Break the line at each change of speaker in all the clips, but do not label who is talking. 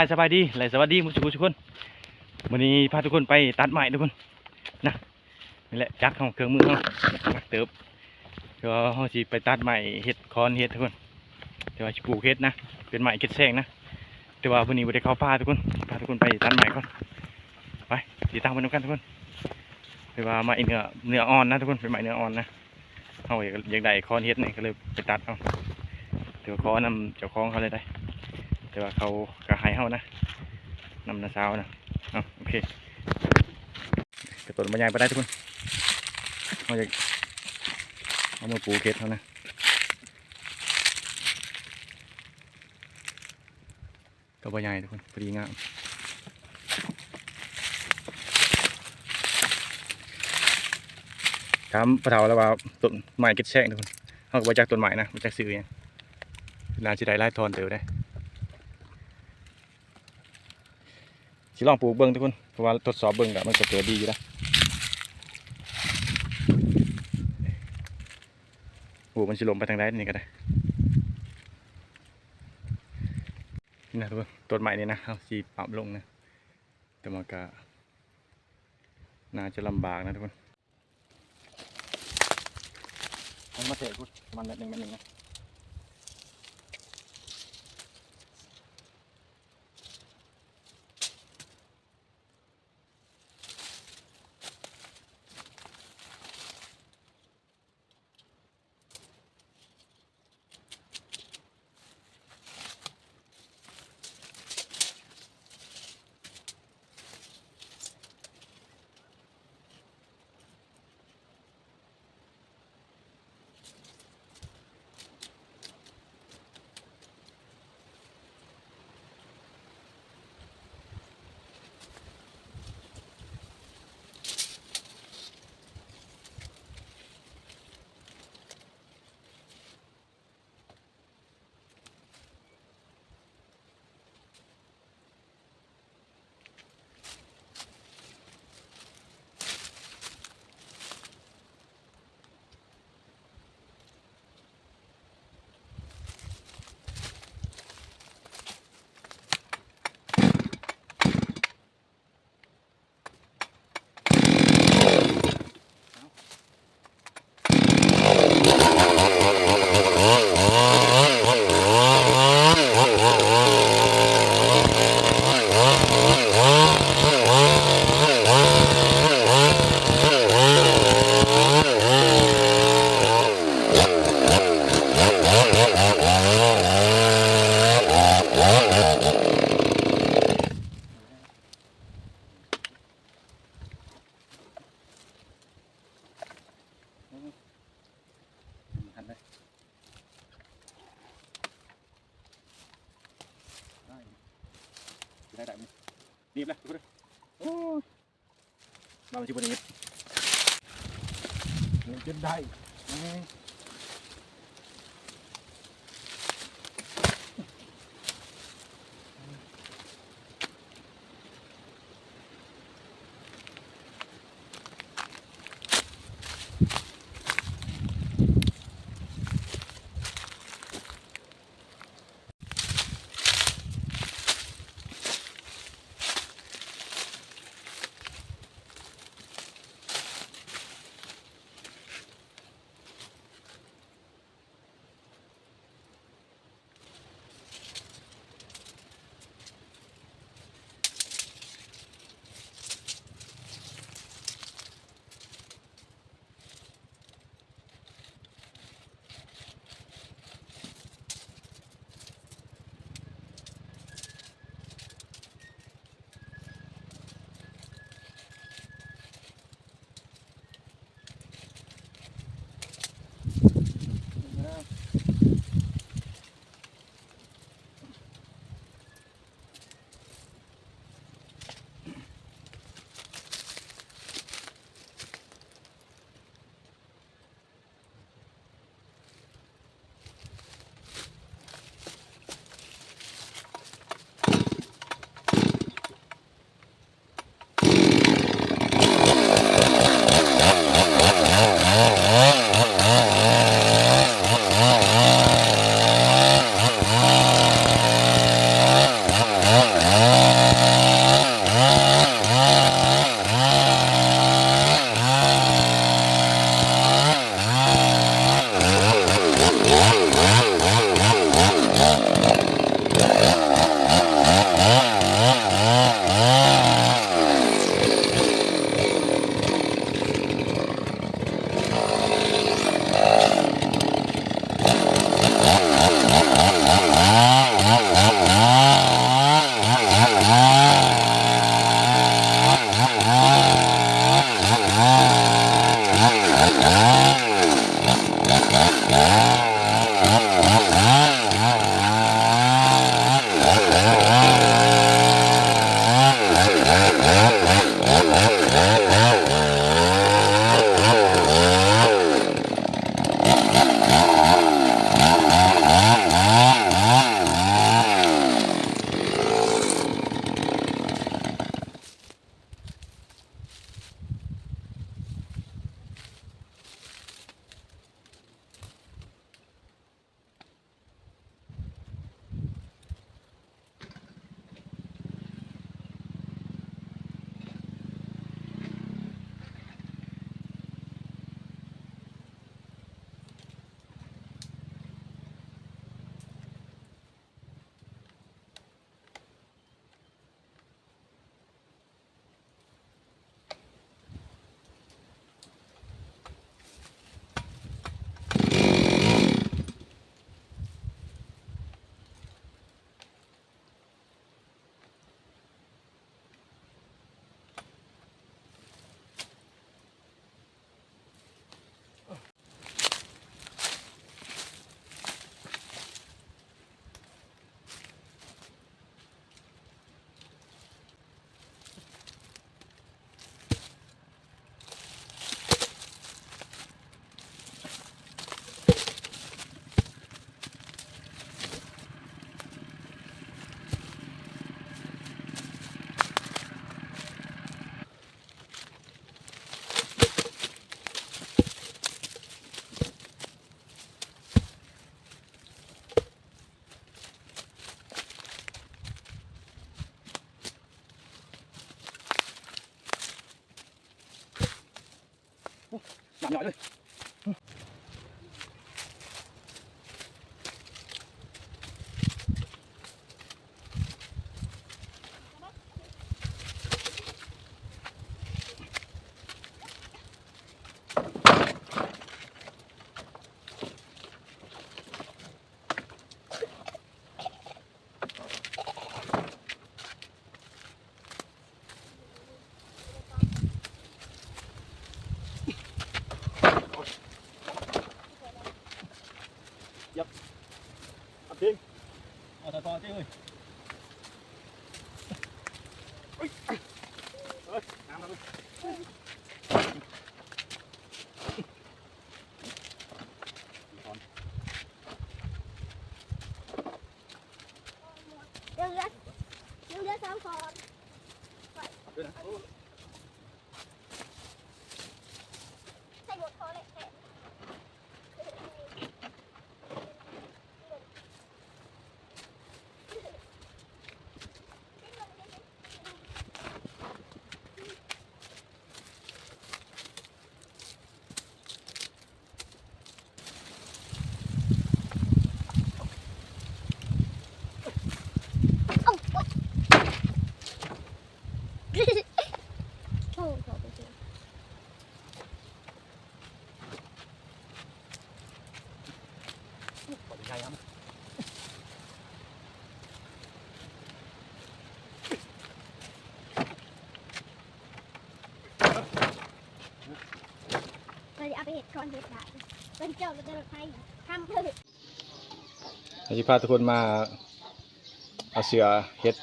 าบทักทายสบายดีและสวัสดีมุสุกุทุกคนวันนี้พาทุกคนไปตัดไม้ทุกคนนะนี่แหละจักของเครื่องมือเขาจักเติบเดี๋ยวเขาสิไปตัดไม้เห็ดคอนเห็ดทุกคนเดี๋ยวว่าปลูกเห็ดนะเป็นไม้เห็ดแซงนะแต่ว่าวันนี้ไม่ได้เขาป่าทุกคนพาทุกคนไปตัดไม้ก่อนไปติดตามไปดูกันทุกคนแต่ว่าไม้เนื้อเนื้ออ่อนนะทุกคนเป็นไม้เนื้ออ่อนนะเขาอยากอยากได้คอนเห็ดนี่ก็เลยไปตัดเอาเดี๋ยวขอนำเจ้าของเขาเลยได้ แต่ว่าเขาก็ให้เฮานะนำนาสาวนะเอาโอเคกระตุ้นบรรยายไปได้ทุกคนเขาจะเอามาปูเก็ดเขานะก็บรรยายทุกคนพอดีงามถามปะเทาแล้วว่าต้นไม้เก็ดแซงทุกคนเขาก็บรจากต้นไม้นะบรจากซื้อเนี่ยนาจิได้ไล่ทอนเติวได้ สิลองปลูกเบิ่งทุกคนเพราะว่าทดสอบเบิ่งแล้วมันก็เกิดดีอยู่นะปลูกมันสิลมไปทางใดนี่ก็ได้นี่นะทุกคนต้นใหม่นี่นะเอาสีปรับลงนะแต่มันก็น่าจะลำบากนะทุกคนมันมาเตะกูมันนิดนึงนิดนึงนะ ได้ได้ได้ไหมรีบเลยทุกคนโอ้มาชิบะนี้
เดี๋ยวจะได้
nhỏ nhỏ thôi เดี๋
ยวเรือสองคน
ด้วยนะโอ้
ใส่หมดคอเลยแค่ โอ้โหขอบคุณ
ปล่อยยังไงครับ
เราจะเอา ไปเห็ดคอนเห็ดได้เป็นเจ้าเราจะไทยทำเพื่อา
จะพาทุกคนมาเอาเสือเฮ็ด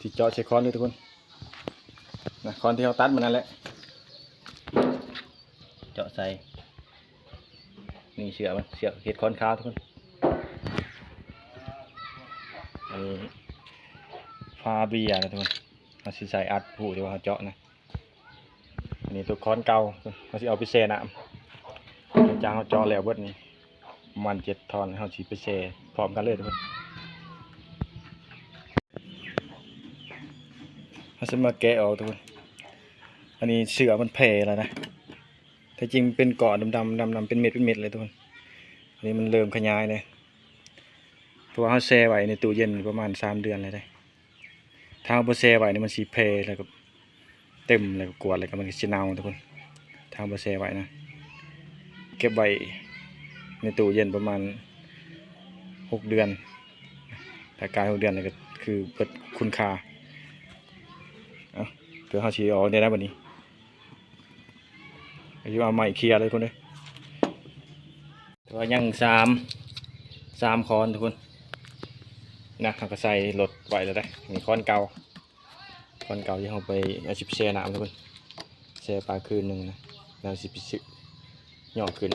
ที่เจาะใช้ค้อนด้วยทุกคนนะค้อนที่เขาตัดมานั่นแหละ เจาะใส่นี่เสือมันเสือเฮ็ดค้อนขาวทุกคนอันนี้ฟาเบียนะทุกคนเราสิใส่อัดผู้ที่ว่าเจาะนะ อันนี้ตัวค้อนเก่าเขาสิเอาไปแช่น้ำหลังจากเขาจาะแล้วเบิดนี่ประมันเจ็ดทอนเขาฉีดไปแชร์พร้อมกันเลยทุกคนเขาจะมาแกะออกทุกคนอันนี้เสือมันแผ่แล้วนะแต่จริงเป็นเกาะดำดำดำดำเป็นเม็ดเป็นเม็ดเลยทุกคนอันนี้มันเริ่มขยายเลยเพราะว่าเขาแช่ไว้ในตู้เย็นประมาณสามเดือนเลยได้ถ้าเขาบ่แช่ไว้นี่มันสีแผ่แล้วก็ เต็มแล้วก็กวดแล้วก็มันก็สิเน่าทุกคนถ้าเขาบ่แช่ไว้นะเก็บไว้ในตู้เย็นประมาณหกเดือนแต่กายหกเดือนนี่ก็คือเปิดคุณค่าเอาเดี๋ยวเขาชี้ออกได้แล้ววันนี้อายุเอาใหม่เคลียร์เลยคนเลยต่ว่ายังสามสามคอนทุกคนนะเขาก็ใส่รถไว้แล้วได้มีคอนเก่า คอนเก่าที่เขาไปเอาชิบแช่น้ำทุกคนแช่ปลาคืนหนึ่งนะแล้วสิบสิบย่อขึ้น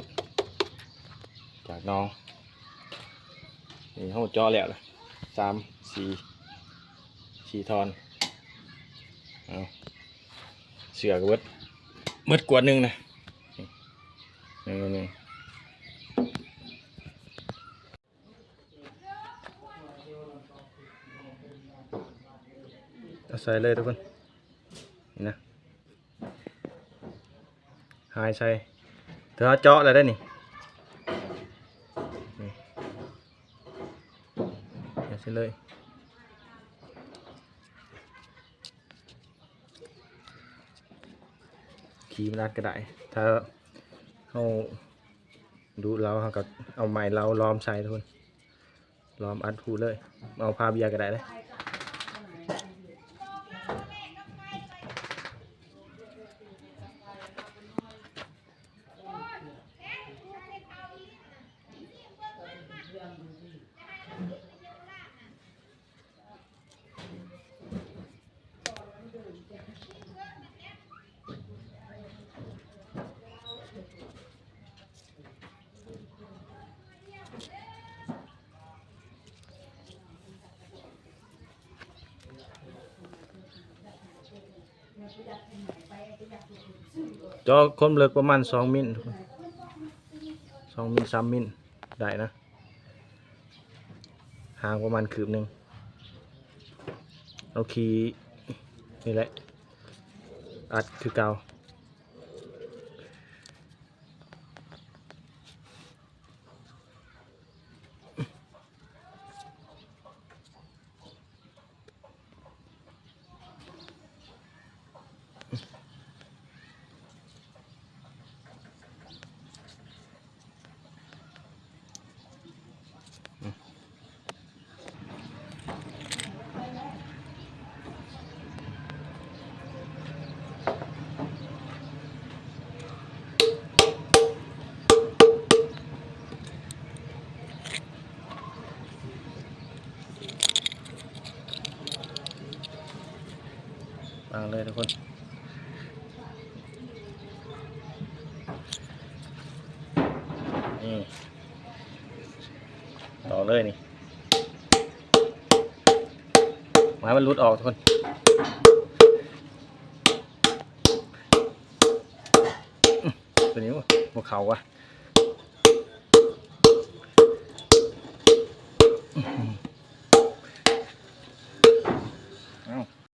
จากน้องนี่เขาเจาะแล้วล่ะสามสี่สี่ทอนเอาเสือกเบิดเบิดกวดหนึ่งนะนี่หนึ่งหนึ่งเอา ใส่เลยทุกคนนี่นะหายใส่เธอเอาเจาะอะไรได้นี่เดี๋ยวเสร็จเลยขีมนัดก็ได้ถ้าเอาดูเราเขาก็เอาไม้เราล้อมใส่ทุกคนล้อมอัดผูเลย เอาพาเบียร์ก็ได้เลย จอคมเลิกประมาณสองมิลทุกคนสองมิลสามมิลได้นะห่างประมาณคืบหนึ่งเอาคีนี่แหละอัดคือเก่า เลยทุกคนนี่ต่อเลยนี่ไม้มันรุดออกทุกคนตัวนี้วะพวกเขาวะ